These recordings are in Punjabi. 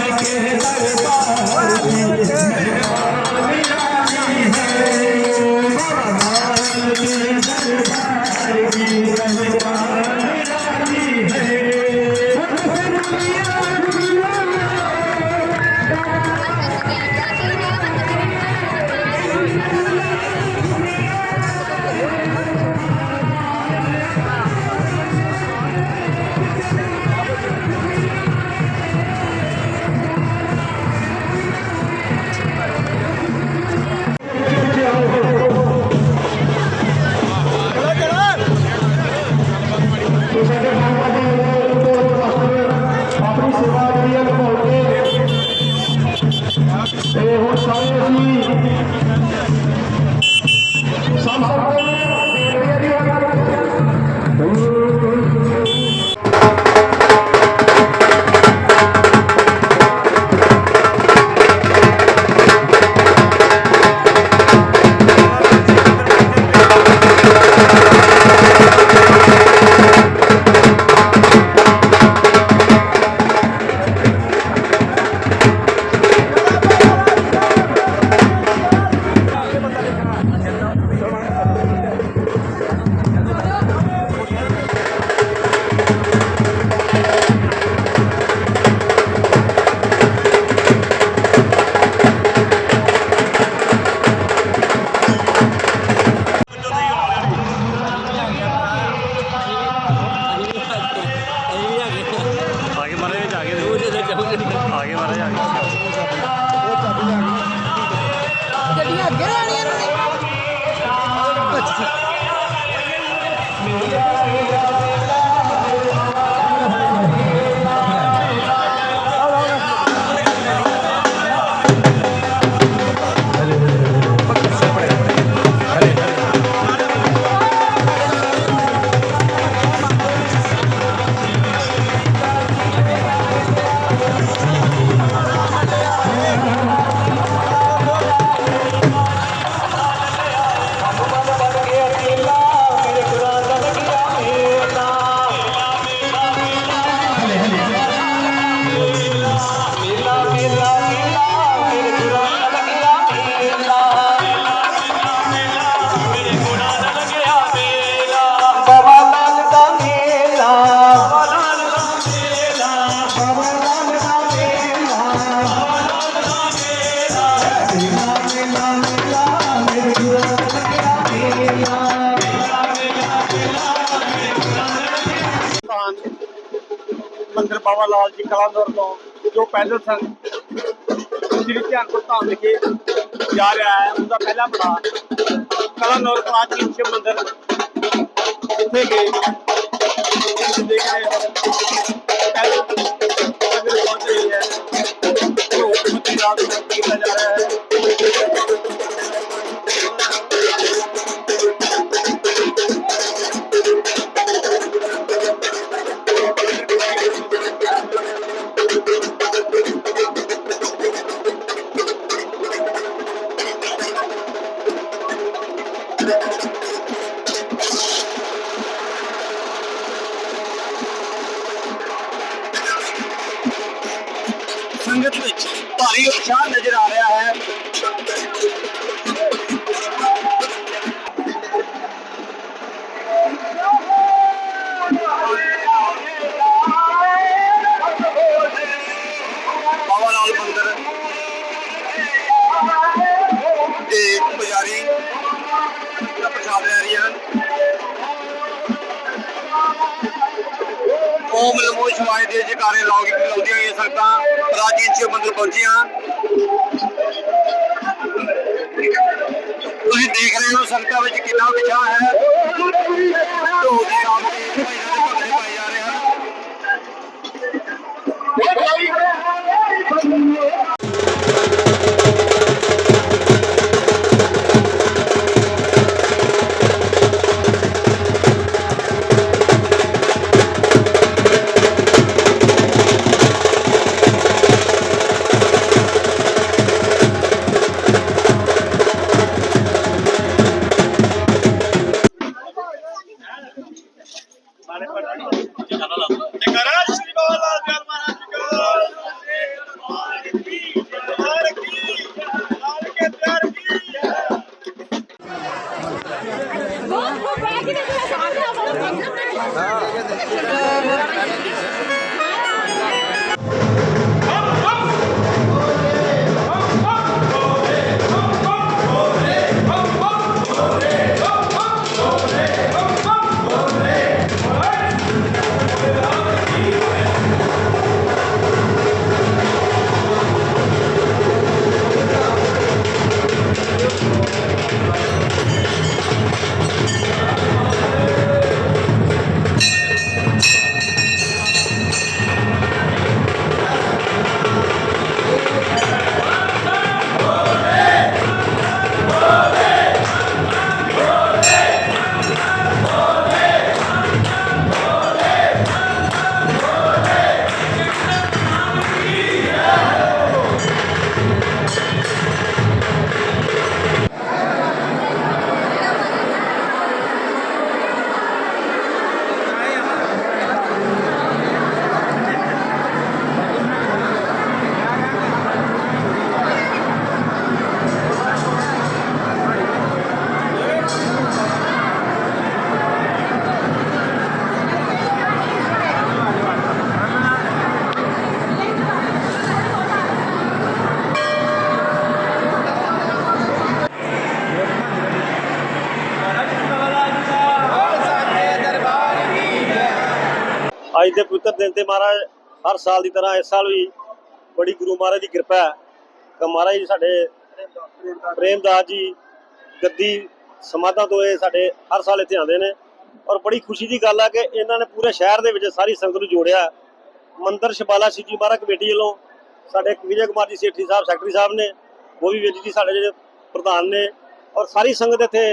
ਆਪਣੀ ਤੇ ਬਾਬਾ ਲਾਲ ਜੀ ਕਲਾਨੌਰ ਤੋਂ ਜੋ ਪੈਦਲ ਸੰਗ ਸ੍ਰੀ ਧਿਆਨਪੁਰ ਧਾਮ ਵਿਖੇ ਜਾ ਰਿਹਾ ਹੈ, ਉਹਦਾ ਪਹਿਲਾ ਪੜਾਅ ਕਲਾਨੌਰ ਪ੍ਰਾਚੀਨ ਸ਼ਿਵ ਮੰਦਿਰ। ਇੱਥੇ ਗਏ। ਤੁਸੀਂ ਦੇਖ ਰਹੇ ਹੋ ਪੈਦਲ ਸੰਗਤ ਪਹੁੰਚ ਰਹੀ ਹੈ। ਜੋ ਮੱਤੀ ਰਾਤ ਨੂੰ ਕੀਤਾ ਜਾ ਰਿਹਾ ਹੈ। ਨਜ਼ਰ ਆ ਰਿਹਾ ਹੈ ਬਾਬਾ ਲਾਲ ਮੰਦਰ ਤੇ ਪੁਜਾਰੀ ਦਾ ਪ੍ਰਸ਼ਾਦ ਲੈ ਰਹੀਆਂ ਹਨ ਓਮ ਨਮੋ ਸ਼ਿਵਾਏ ਦੇ ਜਕਾਰੇ ਲਾਉ ਲਾਉਂਦੀਆਂ ਹੋਈਆਂ ਸੰਗਤਾਂ ਪ੍ਰਾਚੀਨ ਸ਼ਿਵ ਮੰਦਿਰ ਪਹੁੰਚੀਆਂ ਤੁਸੀਂ ਸੰਗਤਾਂ ਵਿੱਚ ਕਿੰਨਾ ਉਤਸ਼ਾਹ ਹੈ ਦਿਨ ਤੇ ਮਹਾਰਾਜ, ਹਰ ਸਾਲ ਦੀ ਤਰ੍ਹਾਂ ਇਸ ਸਾਲ ਵੀ ਬੜੀ ਗੁਰੂ ਮਹਾਰਾਜ ਦੀ ਕਿਰਪਾ ਹੈ। ਕਿ ਮਹਾਰਾਜ ਜੀ ਸਾਡੇ ਪ੍ਰੇਮਦਾਸ ਜੀ ਗੱਦੀ ਸਮਾਧਾਂ ਤੋਂ ਇਹ ਸਾਡੇ ਹਰ ਸਾਲ ਇੱਥੇ ਆਉਂਦੇ ਨੇ। ਔਰ ਬੜੀ ਖੁਸ਼ੀ ਦੀ ਗੱਲ ਆ ਕਿ ਇਹਨਾਂ ਨੇ ਪੂਰੇ ਸ਼ਹਿਰ ਦੇ ਵਿੱਚ ਸਾਰੀ ਸੰਗਤ ਨੂੰ ਜੋੜਿਆ। ਮੰਦਰ ਸ਼ਬਾਲਾ ਸਿੰਘ ਜੀ ਮਹਾਰਾਜ ਕਮੇਟੀ ਵੱਲੋਂ ਸਾਡੇ ਵਿਜੇ ਕੁਮਾਰ ਜੀ, ਸੇਠੀ ਸਾਹਿਬ, ਸੈਕਟਰੀ ਸਾਹਿਬ ਨੇ ਉਹ ਵੀ ਵੀਰ ਜੀ ਸਾਡੇ ਜਿਹੜੇ ਪ੍ਰਧਾਨ ਨੇ ਔਰ ਸਾਰੀ ਸੰਗਤ ਇੱਥੇ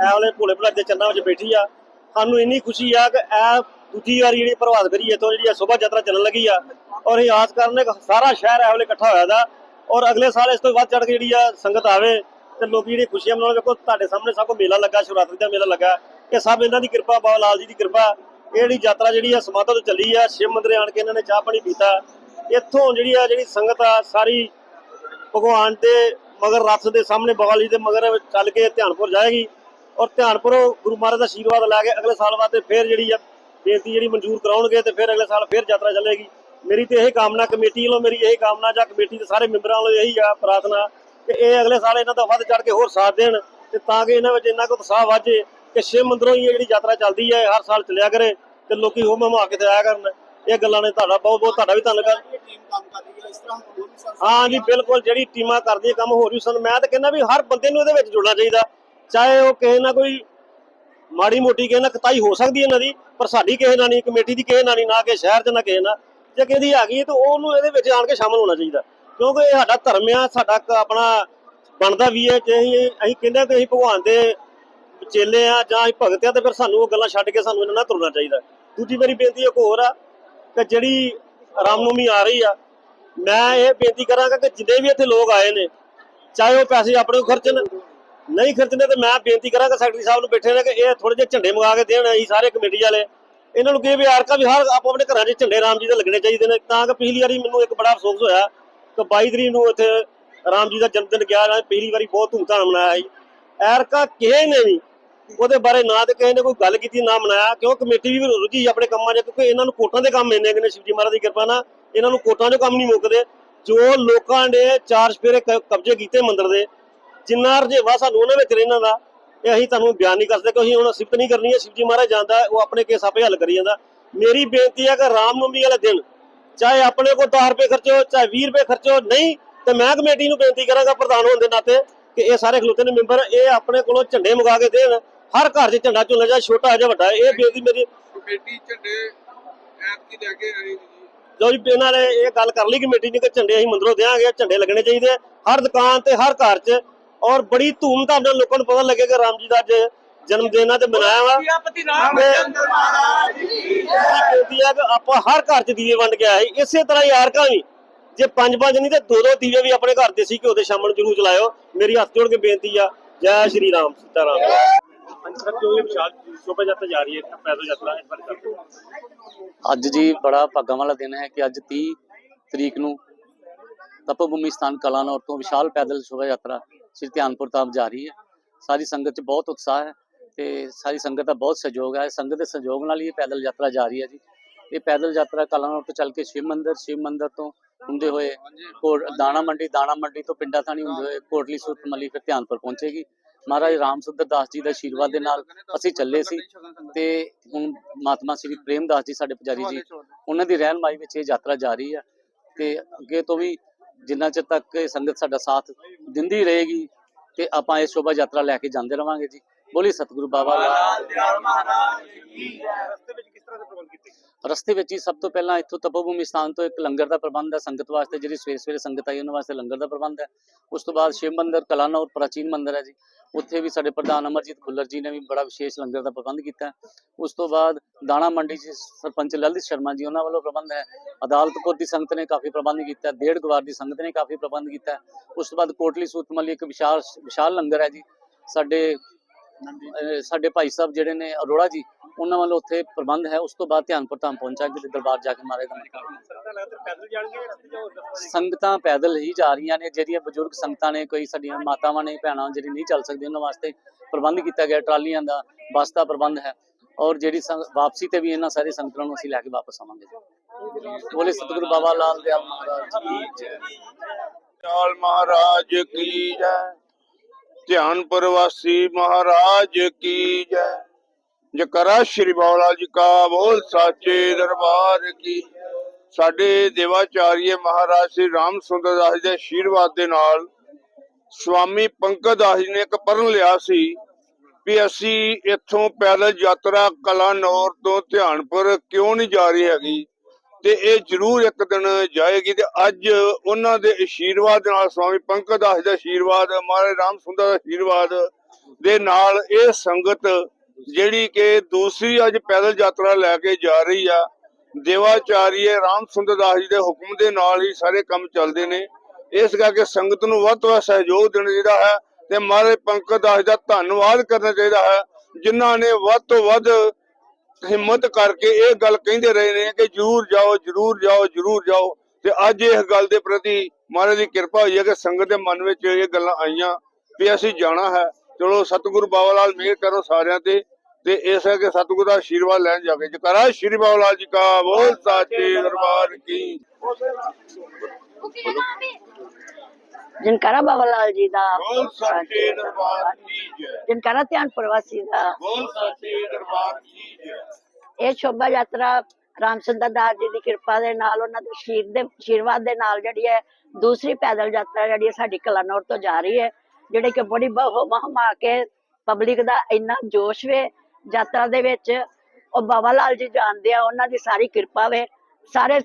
ਐ ਵਾਲੇ ਭੋਲੇ ਭੁਲਾ ਦੇ ਚੰਨਾਂ ਵਿੱਚ ਬੈਠੀ ਆ। ਸਾਨੂੰ ਇੰਨੀ ਖੁਸ਼ੀ ਆ ਕਿ ਇਹ ਦੂਜੀ ਵਾਰੀ ਜਿਹੜੀ ਪ੍ਰਭਾਤ ਫੇਰੀ ਇੱਥੋਂ ਜਿਹੜੀ ਸੋਭਾ ਯਾਤਰਾ ਚੱਲਣ ਲੱਗੀ ਆ, ਔਰ ਇਹ ਆਸ ਕਰਨ ਸਾਰਾ ਸ਼ਹਿਰ ਐ ਇਕੱਠਾ ਹੋਇਆ ਦਾ, ਔਰ ਅਗਲੇ ਸਾਲ ਇਸ ਤੋਂ ਵੱਧ ਚੜ ਕੇ ਜਿਹੜੀ ਆ ਸੰਗਤ ਆਵੇ ਤੇ ਲੋਕੀ ਜਿਹੜੀ ਖੁਸ਼ੀਆਂ ਮਨਾਉਣ ਵੇਖੋ ਤੁਹਾਡੇ ਸਾਹਮਣੇ ਸਭ ਕੋ ਮੇਲਾ ਲੱਗਾ, ਸ਼ਿਵਰਾਤਰੀ ਦਾ ਮੇਲਾ ਲੱਗਾ, ਇਹ ਸਭ ਇਹਨਾਂ ਦੀ ਕਿਰਪਾ, ਬਾਬਾ ਲਾਲ ਜੀ ਦੀ ਕਿਰਪਾ, ਇਹ ਜਿਹੜੀ ਯਾਤਰਾ ਜਿਹੜੀ ਆ ਸਮਾਧਾਂ ਤੋਂ ਚੱਲੀ ਆ, ਸ਼ਿਵ ਮੰਦਿਰ ਆਣ ਕੇ ਇਹਨਾਂ ਨੇ ਚਾਹ ਪਾਣੀ ਪੀਤਾ, ਇੱਥੋਂ ਜਿਹੜੀ ਆ ਜਿਹੜੀ ਸੰਗਤ ਆ, ਸਾਰੀ ਭਗਵਾਨ ਦੇ ਮਗਰ ਰੱਥ ਦੇ ਸਾਹਮਣੇ ਬਵਾਲੀ ਦੇ ਮਗਰ ਚੱਲ ਕੇ ਧਿਆਨਪੁਰ ਜਾਏਗੀ, ਔਰ ਧਿਆਨਪੁਰ ਗੁਰੂ ਮਹਾਰਾਜ ਦਾ ਆਸ਼ੀਰਵਾਦ ਲੈ ਕੇ ਅਗਲੇ ਸਾਲ ਵਾਸਤੇ ਫੇਰ ਜਿਹੜੀ ਆ ਬੇਨਤੀ ਜਿਹੜੀ ਮਨਜ਼ੂਰ ਕਰਾਉਣਗੇ ਤੇ ਫਿਰ ਅਗਲੇ ਸਾਲ ਫੇਰ ਯਾਤਰਾ ਚੱਲੇਗੀ। ਮੇਰੀ ਤੇ ਇਹ ਕਾਮਨਾ ਕਮੇਟੀ ਵੱਲੋਂ ਮੇਰੀ ਇਹ ਕਾਮਨਾ ਜਾਂ ਕਮੇਟੀ ਦੇ ਸਾਰੇ ਮੈਂਬਰਾਂ ਵੱਲੋਂ ਇਹੀ ਆ ਪ੍ਰਾਰਥਨਾ ਕਿ ਇਹ ਅਗਲੇ ਸਾਲ ਇਹਨਾਂ ਦਾ ਵੱਧ ਚੜ ਕੇ ਹੋਰ ਸਾਥ ਦੇਣ ਤੇ ਤਾਂ ਕਿ ਇਹਨਾਂ ਵਿੱਚ ਇੰਨਾ ਕੁ ਉਤਸ਼ਾਹ ਵਾਜੇ ਕਿ ਸ਼ਿਵ ਮੰਦਿਰੋਂ ਹੀ ਇਹ ਜਿਹੜੀ ਯਾਤਰਾ ਚੱਲਦੀ ਹੈ ਹਰ ਸਾਲ ਚੱਲਿਆ ਕਰੇ ਤੇ ਲੋਕੀ ਹੋ ਮਮਾ ਕੇ ਤੇ ਆਇਆ ਕਰਨ। ਇਹ ਗੱਲਾਂ ਨੇ ਤੁਹਾਡਾ ਬਹੁਤ ਬਹੁਤ ਤੁਹਾਡਾ ਵੀ ਧੰਨਵਾਦ। ਹੈ ਜੀ ਬਿਲਕੁਲ ਜਿਹੜੀ ਟੀਮਾਂ ਕਰਦੀਆਂ ਕੰਮ ਹੋਰ ਵੀ ਸਨ ਮੈਂ ਤਾਂ ਕਹਿੰਦਾ ਵੀ ਹਰ ਬੰਦੇ ਨੂੰ ਇਹਦੇ ਵਿੱਚ ਜੁੜਨਾ ਚਾਹੀਦਾ। ਚਾਹੇ ਉਹ ਕਿਸੇ ਨਾਲ ਕੋਈ ਮਾੜੀ ਮੋਟੀ ਕਿਸੇ ਨਾਲ ਕਤਾਈ ਹੋ ਸਕਦੀ ਹੈ ਇਹਨਾਂ ਦੀ ਪਰ ਸਾਡੀ ਕਿਸੇ ਨਾਲ ਨਹੀਂ, ਕਮੇਟੀ ਦੀ ਕਿਸੇ ਨਾਲ ਨਹੀਂ, ਨਾ ਕਿ ਸ਼ਹਿਰ 'ਚ, ਨਾ ਕਿਸੇ ਨਾਲ। ਜੇ ਕਿਸੇ ਦੀ ਹੈਗੀ ਤਾਂ ਉਹਨੂੰ ਇਹਦੇ ਵਿੱਚ ਆਣ ਕੇ ਸ਼ਾਮਲ ਹੋਣਾ ਚਾਹੀਦਾ। ਕਿਉਂਕਿ ਇਹ ਸਾਡਾ ਧਰਮ ਆ, ਸਾਡਾ ਆਪਣਾ ਬਣਦਾ ਵੀ ਹੈ। ਜੇ ਅਸੀਂ ਅਸੀਂ ਕਹਿੰਦੇ ਕਿ ਅਸੀਂ ਭਗਵਾਨ ਦੇ ਚੇਲੇ ਆ ਜਾਂ ਅਸੀਂ ਭਗਤ ਆ, ਤੇ ਫਿਰ ਸਾਨੂੰ ਉਹ ਗੱਲਾਂ ਛੱਡ ਕੇ ਸਾਨੂੰ ਇਹਨਾਂ ਨਾਲ ਤੁਰਨਾ ਚਾਹੀਦਾ। ਦੂਜੀ ਮੇਰੀ ਬੇਨਤੀ ਇੱਕ ਹੋਰ ਆ, ਕਿ ਜਿਹੜੀ ਰਾਮਨੌਮੀ ਆ ਰਹੀ ਆ, ਮੈਂ ਇਹ ਬੇਨਤੀ ਕਰਾਂਗਾ ਕਿ ਜਿੰਨੇ ਵੀ ਇੱਥੇ ਲੋਕ ਆਏ ਨੇ, ਚਾਹੇ ਉਹ ਪੈਸੇ ਆਪਣੇ ਖਰਚਣ ਨਹੀਂ ਖਰਚਣੇ ਤੇ ਮੈਂ ਬੇਨਤੀ ਕਰਾਂਗਾ ਸੈਕਟਰੀ ਸਾਹਿਬ ਨੂੰ ਬੈਠੇ ਨੇ ਕਿ, ਇਹ ਥੋੜੇ ਜਿਹੇ ਝੰਡੇ ਮੰਗਾ ਕੇ ਦੇਣ, ਅਸੀਂ ਸਾਰੇ ਕਮੇਟੀ ਵਾਲੇ। ਇਹਨਾਂ ਨੂੰ ਕਹੇ ਵੀ ਆਰਕਾ ਵੀ ਹਰ ਆਪੋ ਆਪਣੇ ਘਰਾਂ 'ਚ ਝੰਡੇ ਰਾਮ ਜੀ ਦੇ ਲੱਗਣੇ ਚਾਹੀਦੇ ਨੇ, ਤਾਂ ਕਿ ਪਿਛਲੀ ਵਾਰੀ ਮੈਨੂੰ ਇੱਕ ਬੜਾ ਅਫਸੋਸ ਹੋਇਆ ਕਿ 22 ਤਰੀਕ ਨੂੰ ਇੱਥੇ ਰਾਮ ਜੀ ਦਾ ਜਨਮ ਦਿਨ ਗਿਆ ਨਾ ਪਹਿਲੀ ਵਾਰੀ ਬਹੁਤ ਧੂਮਧਾਮ ਮਨਾਇਆ ਸੀ। ਐਰਕਾ ਕਿਸੇ ਨੇ ਵੀ ਉਹਦੇ ਬਾਰੇ ਨਾ ਤੇ ਕਿਸੇ ਨੇ ਕੋਈ ਗੱਲ ਕੀਤੀ, ਨਾ ਮਨਾਇਆ, ਕਿਉਂ? ਕਮੇਟੀ ਵੀ ਰੁੱਝੀ ਆਪਣੇ ਕੰਮਾਂ 'ਚ, ਕਿਉਂਕਿ ਇਹਨਾਂ ਨੂੰ ਕੋਟਾਂ ਦੇ ਕੰਮ ਇੰਨੇ ਕਿਨੇ ਸ਼ਿਵਜੀ ਮਹਾਰਾਜ ਦੀ ਕਿਰਪਾ ਨਾਲ। ਇਹਨਾਂ ਨੂੰ ਕੋਟਾਂ 'ਚੋਂ ਕੰਮ ਨਹੀਂ ਮੁੱਕਦੇ। ਜੋ ਲੋਕਾਂ ਨੇ ਚਾਰ ਸਪੇਰੇ ਕਬਜ਼ੇ ਕੀਤੇ ਮੰਦਿਰ ਦੇ ਜਿੰਨਾ ਰਜੇਵਾ ਸਾਨੂੰ ਉਹਨਾਂ ਵਿੱਚ ਰਹਿਣਾ ਦਾ ਇਹ ਅਸੀਂ ਤੁਹਾਨੂੰ ਬਿਆਨ ਨਹੀਂ ਕਰ ਸਕਦੇ ਕਿ ਅਸੀਂ ਹੁਣ ਸਿਫਤ ਨਹੀਂ ਕਰਨੀ ਹੈ ਸ਼ਿਵਜੀ ਮਹਾਰਾਜ ਜਾਂਦਾ ਉਹ ਆਪਣੇ ਕੇਸ ਆਪੇ ਹੱਲ ਕਰੀ ਜਾਂਦਾ। ਮੇਰੀ ਬੇਨਤੀ ਹੈ ਕਿ ਰਾਮਨਵਮੀ ਵਾਲੇ ਦਿਨ ਚਾਹੇ ਆਪਣੇ ਕੋਲ 10 ਰੁਪਏ ਖਰਚੋ ਚਾਹੇ 20 ਰੁਪਏ ਖਰਚੋ ਨਹੀਂ ਤੇ ਮੈਂ ਕਮੇਟੀ ਨੂੰ ਬੇਨਤੀ ਕਰਾਂਗਾ ਪ੍ਰਧਾਨ ਹੋਣ ਦੇ ਨਾਤੇ ਕਿ ਇਹ ਸਾਰੇ ਖਲੋਤੇ ਨੇ ਮੈਂਬਰ ਇਹ ਆਪਣੇ ਕੋਲੋਂ ਝੰਡੇ ਮੰਗਾ ਕੇ ਦੇਣ। ਹਰ ਘਰ 'ਚ ਝੰਡਾ ਝੁੱਲਣਾ ਜਾਂ ਛੋਟਾ ਜਾਂ ਵੱਡਾ ਇਹ ਬੇਨਤੀ ਮੇਰੀ ਕਮੇਟੀ ਝੰਡੇ ਐਪ ਕੀ ਲੈ ਕੇ ਆਏਗੀ ਜੀ। ਲੋ ਜੀ ਇਹਨਾਂ ਨੇ ਇਹ ਗੱਲ ਕਰ ਲਈ ਕਮੇਟੀ ਨੇ ਕਿ ਝੰਡੇ ਅਸੀਂ ਮੰਦਰੋਂ ਦੇਾਂਗੇ ਝੰਡੇ ਲੱਗਣੇ ਚਾਹੀਦੇ ਹਰ ਦੁਕਾਨ ਤੇ ਹਰ ਘਰ 'ਚ ਔਰ ਬੜੀ ਧੂਮਧਾਮ ਨਾਲ ਲੋਕਾਂ ਨੂੰ ਪਤਾ ਲੱਗੇ ਕਿ ਰਾਮ ਜੀ ਦਾ ਅੱਜ ਜਨਮ ਦਿਨ ਆ ਤੇ ਮਨਾਇਆ ਵਾ। ਪਤੀ ਰਾਮ ਚੰਦਰ ਮਹਾਰਾਜ ਜੀ। ਕਿ ਆਪਾਂ ਹਰ ਘਰ 'ਚ ਦੀਵੇ ਵੰਡ ਕੇ ਆਏ। ਇਸੇ ਤਰ੍ਹਾਂ ਯਾਰ ਕਾ ਵੀ। ਜੇ ਪੰਜ ਪੰਜ ਨਹੀਂ ਤੇ ਦੋ ਦੋ ਦੀਵੇ ਵੀ ਆਪਣੇ ਘਰ ਦੇ ਸੀ ਘਿਓ ਦੇ ਸ਼ਾਮ ਨੂੰ ਜ਼ਰੂਰ ਚਲਾਇਓ। ਮੇਰੀ ਹੱਥ ਜੋੜ ਕੇ ਬੇਨਤੀ ਆ। ਜੈ ਸ਼੍ਰੀ ਰਾਮ ਸੀਤਾਰਾਮ। ਹਾਂਜੀ ਸਰ ਜੋ ਇਹ ਵਿਸ਼ਾਲ ਸ਼ੋਭਾ ਯਾਤਰਾ ਜਾ ਰਹੀ ਹੈ ਪੈਦਲ ਯਾਤਰਾ ਇਸ ਬਾਰੇ ਦੱਸੋ ਅੱਜ ਜੀ ਬੜਾ ਭਾਗਾਂ ਵਾਲਾ ਦਿਨ ਹੈ ਕਿ ਅੱਜ 30 ਤਰੀਕ ਨੂੰ ਤਪੋਭੂਮੀ ਸਥਾਨ ਕਲਾਨੌਰ ਤੋਂ ਵਿਸ਼ਾਲ ਪੈਦਲ ਸ਼ੋਭਾ ਯਾਤਰਾ ਸ੍ਰੀ ਧਿਆਨਪੁਰ ਸਾਹਿਬ ਜਾ ਰਹੀ ਹੈ। ਸਾਰੀ ਸੰਗਤ 'ਚ ਬਹੁਤ ਉਤਸ਼ਾਹ ਹੈ ਤੇ ਸਾਰੀ ਸੰਗਤ ਦਾ ਬਹੁਤ ਸਹਿਯੋਗ ਹੈ। ਸੰਗਤ ਦੇ ਸਹਿਯੋਗ ਨਾਲ ਹੀ ਇਹ ਪੈਦਲ ਯਾਤਰਾ ਜਾ ਰਹੀ ਹੈ ਜੀ। ਇਹ ਪੈਦਲ ਯਾਤਰਾ ਕਲਾਨੌਰ ਤੋਂ ਚੱਲ ਕੇ ਸ਼ਿਵ ਮੰਦਿਰ ਸ਼ਿਵ ਮੰਦਿਰ ਤੋਂ ਹੁੰਦੇ ਹੋਏ ਕੋਟ, ਦਾਣਾ ਮੰਡੀ ਦਾਣਾ ਮੰਡੀ ਤੋਂ ਪਿੰਡਾਂ ਥਾਣੀ ਹੁੰਦੇ ਹੋਏ ਕੋਟਲੀ ਸੁਰਤਮਲੀ ਫਿਰ ਧਿਆਨਪੁਰ ਪਹੁੰਚੇਗੀ। ਮਹਾਰਾਜ ਰਾਮ ਸੁੰਦਰ ਦਾਸ ਜੀ ਦਾ ਆਸ਼ੀਰਵਾਦ ਦੇ ਨਾਲ ਅਸੀਂ ਚੱਲੇ ਸੀ ਤੇ ਹੁਣ ਮਹਾਤਮਾ ਸ੍ਰੀ ਪ੍ਰੇਮ ਦਾਸ ਜੀ ਸਾਡੇ ਪੁਜਾਰੀ ਜੀ, ਉਹਨਾਂ ਦੀ ਰਹਿਨਮਾਈ ਵਿੱਚ ਇਹ ਯਾਤਰਾ ਜਾਰੀ ਹੈ ਤੇ ਅੱਗੇ ਤੋਂ ਵੀ ਜਿੰਨਾ ਚਿਰ ਤੱਕ ਇਹ ਸੰਗਤ ਸਾਡਾ ਸਾਥ ਦਿੰਦੀ ਰਹੇਗੀ ਤੇ ਆਪਾਂ ਇਹ ਸ਼ੋਭਾ ਯਾਤਰਾ ਲੈ ਕੇ ਜਾਂਦੇ ਰਵਾਂਗੇ ਜੀ। ਬੋਲੀ ਸਤਿਗੁਰੂ ਬਾਬਾ ਲਾਲ। ਰਸਤੇ ਵਿੱਚ ਕਿਸ ਤਰ੍ਹਾਂ ਦੇ ਪ੍ਰਬੰਧ ਕੀਤੇ ਰਸਤੇ ਵਿੱਚ ਹੀ ਸਭ ਤੋਂ ਪਹਿਲਾਂ ਇੱਥੋਂ ਤਪੋਭੂਮੀ ਸਥਾਨ ਤੋਂ ਇੱਕ ਲੰਗਰ ਦਾ ਪ੍ਰਬੰਧ ਹੈ ਸੰਗਤ ਵਾਸਤੇ ਜਿਹੜੀ ਸਵੇਰੇ ਸਵੇਰੇ ਸੰਗਤ ਆਈ ਉਹਨਾਂ ਵਾਸਤੇ ਲੰਗਰ ਦਾ ਪ੍ਰਬੰਧ ਹੈ। ਉਸ ਤੋਂ ਬਾਅਦ ਸ਼ਿਵ ਮੰਦਿਰ ਕਲਾਨੌਰ ਪ੍ਰਾਚੀਨ ਮੰਦਿਰ ਹੈ ਜੀ। ਉੱਥੇ ਵੀ ਸਾਡੇ ਪ੍ਰਧਾਨ ਅਮਰਜੀਤ ਖੁੱਲਰ ਜੀ ਨੇ ਵੀ ਬੜਾ ਵਿਸ਼ੇਸ਼ ਲੰਗਰ ਦਾ ਪ੍ਰਬੰਧ ਕੀਤਾ ਉਸ ਤੋਂ ਬਾਅਦ ਦਾਣਾ ਮੰਡੀ ਜੀ ਸਰਪੰਚ ਲਲਿਤ ਸ਼ਰਮਾ ਜੀ ਉਹਨਾਂ ਵੱਲੋਂ ਪ੍ਰਬੰਧ ਹੈ। ਅਦਾਲਤਪੁਰ ਦੀ ਸੰਗਤ ਨੇ ਕਾਫੀ ਪ੍ਰਬੰਧ ਕੀਤਾ ਹੈ, ਡੇਢ ਗਵਾਰ ਦੀ ਸੰਗਤ ਨੇ ਕਾਫੀ ਪ੍ਰਬੰਧ ਕੀਤਾ ਉਸ ਤੋਂ ਬਾਅਦ ਕੋਟਲੀ ਸੂਤਮਲੀ ਇੱਕ ਵਿਸ਼ਾਲ ਵਿਸ਼ਾਲ ਲੰਗਰ ਹੈ ਜੀ। ਸਾਡੇ ਸਾਡੇ ਭਾਈ ਸਾਹਿਬ ਜਿਹੜੇ ਨੇ ਅਰੋੜਾ ਜੀ, ਉਹਨਾਂ ਵੱਲੋਂ ਉੱਥੇ ਪ੍ਰਬੰਧ ਹੈ, ਉਸ ਤੋਂ ਬਾਅਦ ਧਿਆਨਪੁਰ ਧਾਮ ਪਹੁੰਚਾਂਗੇ ਤੇ ਦਰਬਾਰ ਜਾ ਕੇ ਮਾਰੇ ਸੰਗਤਾਂ ਪੈਦਲ ਹੀ ਜਾ ਰਹੀਆਂ ਨੇ, ਜਿਹੜੀਆਂ ਬਜ਼ੁਰਗ ਸੰਗਤਾਂ ਨੇ, ਕੋਈ ਸਾਡੀਆਂ ਮਾਤਾਵਾਂ ਨੇ, ਭੈਣਾਂ ਜਿਹੜੀ ਨਹੀਂ ਚੱਲ ਸਕਦੀਆਂ, ਉਹਨਾਂ ਵਾਸਤੇ ਪ੍ਰਬੰਧ ਕੀਤਾ ਗਿਆ, ਟਰਾਲੀਆਂ ਦਾ ਬੱਸ ਦਾ ਪ੍ਰਬੰਧ ਹੈ। ਔਰ ਜਿਹੜੀ ਵਾਪਸੀ ਤੇ ਵੀ ਇਹਨਾਂ ਸਾਰੇ ਸੰਗਤਾਂ ਨੂੰ ਅਸੀਂ ਲੈ ਕੇ ਵਾਪਸ ਆਵਾਂਗੇ। ਬੋਲੇ ਸਤਿਗੁਰੂ ਬਾਬਾ ਲਾਲ ਦਿਆਲ ਮਹਾਰਾਜ ਕੀ ਜੈ। ਚਾਲ ਮਹਾਰਾਜ ਕੀ ਜੈ। ਧਿਆਨ ਪ੍ਰਵਾਸੀ ਮਹਾਰਾਜ ਕੀ ਜੈ। ਜਕਰਾ ਸ਼੍ਰੀ ਬਾਬਾ ਜੀ ਕਾ ਬੋਲ ਸਾਚੇ ਦਰਬਾਰ ਕੀ ਸਾਡੇ ਦੇਵਾਚਾਰੀਏ ਮਹਾਰਾਜ ਸ੍ਰੀ ਰਾਮ ਸੁੰਦਰ ਦਾਸ ਦੇ ਆਸ਼ੀਰਵਾਦ ਦੇ ਨਾਲ ਸਵਾਮੀ ਪੰਕਜ ਦਾਸ ਜੀ ਨੇ ਇੱਕ ਪਰਨ ਲਿਆ ਸੀ ਵੀ ਅਸੀਂ ਇੱਥੋਂ ਪੈਦਲ ਯਾਤਰਾ ਕਲਾਨੌਰ ਤੋਂ ਧਿਆਨਪੁਰ ਕਿਉਂ ਨਹੀਂ ਜਾ ਰਹੀ ਹੈਗੀ? ਤੇ ਇਹ ਜ਼ਰੂਰ ਇੱਕ ਦਿਨ ਜਾਏਗੀ ਤੇ ਅੱਜ ਉਹਨਾਂ ਦੇ ਆਸ਼ੀਰਵਾਦ ਨਾਲ ਸਵਾਮੀ ਪੰਕਜ ਦਾਸ ਦਾ ਆਸ਼ੀਰਵਾਦ ਮਹਾਰਾਜ ਰਾਮ ਸੁੰਦਰ ਦਾ ਆਸ਼ੀਰਵਾਦ ਦੇ ਨਾਲ ਇਹ ਸੰਗਤ ਜਿਹੜੀ ਕਿ ਦੂਸਰੀ ਅੱਜ ਪੈਦਲ ਯਾਤਰਾ ਲੈ ਕੇ ਜਾ ਰਹੀ ਆ, ਦੇਵਾਚਾਰੀਏ ਰਾਮ ਸੁੰਦਰ ਦਾਸ ਜੀ ਦੇ ਹੁਕਮ ਦੇ ਨਾਲ ਹੀ ਸਾਰੇ ਕੰਮ ਚੱਲਦੇ ਨੇ। ਇਸ ਕਰਕੇ ਸੰਗਤ ਨੂੰ ਵੱਧ ਤੋਂ ਵੱਧ ਸਹਿਯੋਗ ਦੇਣਾ ਚਾਹੀਦਾ ਹੈ ਤੇ ਮਹਾਰਾਜ ਪੰਕਜ ਦਾਸ ਦਾ ਧੰਨਵਾਦ ਕਰਨਾ ਚਾਹੀਦਾ ਹੈ, ਜਿਨ੍ਹਾਂ ਨੇ ਵੱਧ ਤੋਂ ਵੱਧ ਹਿੰਮਤ ਕਰਕੇ ਇਹ ਗੱਲ ਕਹਿੰਦੇ ਰਹੇ ਨੇ ਕਿ ਜਰੂਰ ਜਾਓ ਜਰੂਰ ਜਾਓ ਜਰੂਰ ਜਾਓ। ਤੇ ਅੱਜ ਇਸ ਗੱਲ ਦੇ ਪ੍ਰਤੀ ਮਹਾਰਾਜ ਦੀ ਕਿਰਪਾ ਹੋਈ ਹੈ ਕਿ ਸੰਗਤ ਦੇ ਮਨ ਵਿੱਚ ਇਹ ਗੱਲਾਂ ਆਈਆਂ ਵੀ ਅਸੀਂ ਜਾਣਾ ਹੈ। ਚਲੋ ਸਤਿਗੁਰੂ ਬਾਬਾ ਲਾਲ ਮਿਹਰ ਕਰੋ ਸਾਰਿਆਂ ਤੇ। ਤੇ ਇਸ ਕਰਕੇ ਸਤਿਗੁਰੂ ਦਾ ਆਸ਼ੀਰਵਾਦ ਲੈਣ ਜਾਗੇ ਜਕਰਾ। ਸ਼੍ਰੀ ਬਾਬਾ ਲਾਲ ਜੀ ਕਾ ਬੋਲ ਸਾਚੇ ਦਰਬਾਰ ਕੀ। ਜਿਨਕਰਾ ਬਾਬਾ ਲਾਲ ਜੀ ਦਾ ਬੋਲ ਸਾਚੇ ਦਰਬਾਰ ਕੀ ਜੈ ਜਿਨਕਰਾ ਧਿਆਨ ਪ੍ਰਵਾਸੀ ਦਾ ਬੋਲ ਸਾਚੇ ਦਰਬਾਰ ਕੀ ਜੈ ਇਹ ਸ਼ੋਭਾ ਯਾਤਰਾ ਰਾਮ ਸੁੰਦਰ ਦਾਸ ਜੀ ਦੀ ਕਿਰਪਾ ਦੇ ਨਾਲ ਉਹਨਾਂ ਦੇ ਸ਼ੀਰ ਦੇ ਆਸ਼ੀਰਵਾਦ ਦੇ ਨਾਲ ਜਿਹੜੀ ਹੈ ਦੂਸਰੀ ਪੈਦਲ ਯਾਤਰਾ ਜਿਹੜੀ ਹੈ ਸਾਡੀ ਕਲਾਨੌਰ ਤੋਂ ਜਾ ਰਹੀ ਹੈ ਜਿਹੜੇ ਕਿ ਬੜੀ ਬਹੁ ਮਹਮਾ ਕੇ ਪਬਲਿਕ ਦਾ ਇੰਨਾ ਜੋਸ਼ ਵੇ ਯਾਤਰਾ ਦੇ ਵਿੱਚ ਉਹ ਬਾਬਾ ਲਾਲ ਜੀ ਜਾਣਦੇ ਆ ਉਹਨਾਂ ਦੀ ਸਾਰੀ ਕਿਰਪਾ ਵੇ ਸਾਰੇ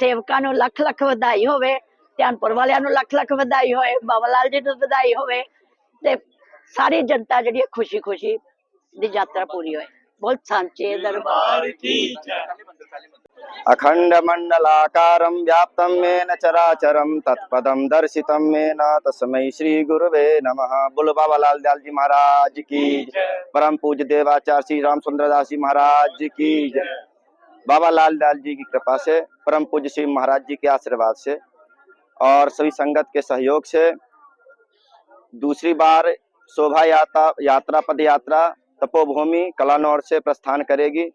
ਸੇਵਕਾਂ ਨੂੰ ਲੱਖ ਲੱਖ ਵਧਾਈ ਹੋਵੇ ਧਿਆਨਪੁਰ ਵਾਲਿਆਂ ਨੂੰ ਲੱਖ ਲੱਖ ਵਧਾਈ ਹੋਵੇ ਬਾਬਾ ਲਾਲ ਜੀ ਨੂੰ ਵਧਾਈ ਹੋਵੇ ਤੇ ਸਾਰੀ ਜਨਤਾ ਜਿਹੜੀ ਹੈ ਖੁਸ਼ੀ ਖੁਸ਼ੀ ਦੀ ਯਾਤਰਾ ਪੂਰੀ ਹੋਏ ਬਹੁਤ ਸਾਂਚੇ ਦਰਬਾਰ अखंड मंडलाकारं व्याप्तं येन चराचरं तत्पदं दर्शितं येन तस्मै श्री गुरुवे नमः बोलो बाबा लाल दयाल जी महाराज की जय। परम पूज्य देवाचार्य श्री राम सुंदर दास जी महाराज की जय बाबा लाल दयाल जी की कृपा से परम पूज्य श्री महाराज जी के आशीर्वाद से और सभी संगत के सहयोग से दूसरी बार शोभा यात्रा यात्रा पद यात्रा तपोभूमि कलानौर से प्रस्थान करेगी।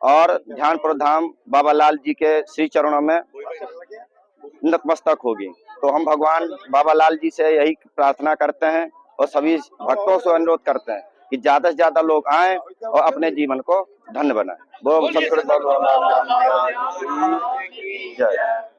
और ध्यानपुर धाम बाबा लाल जी के श्री चरणों में नतमस्तक होगी। तो हम भगवान बाबा लाल जी से यही प्रार्थना करते हैं और सभी भक्तों से अनुरोध करते हैं कि ज़्यादा से ज़्यादा लोग आए और अपने जीवन को धन्य बनाए। की जय।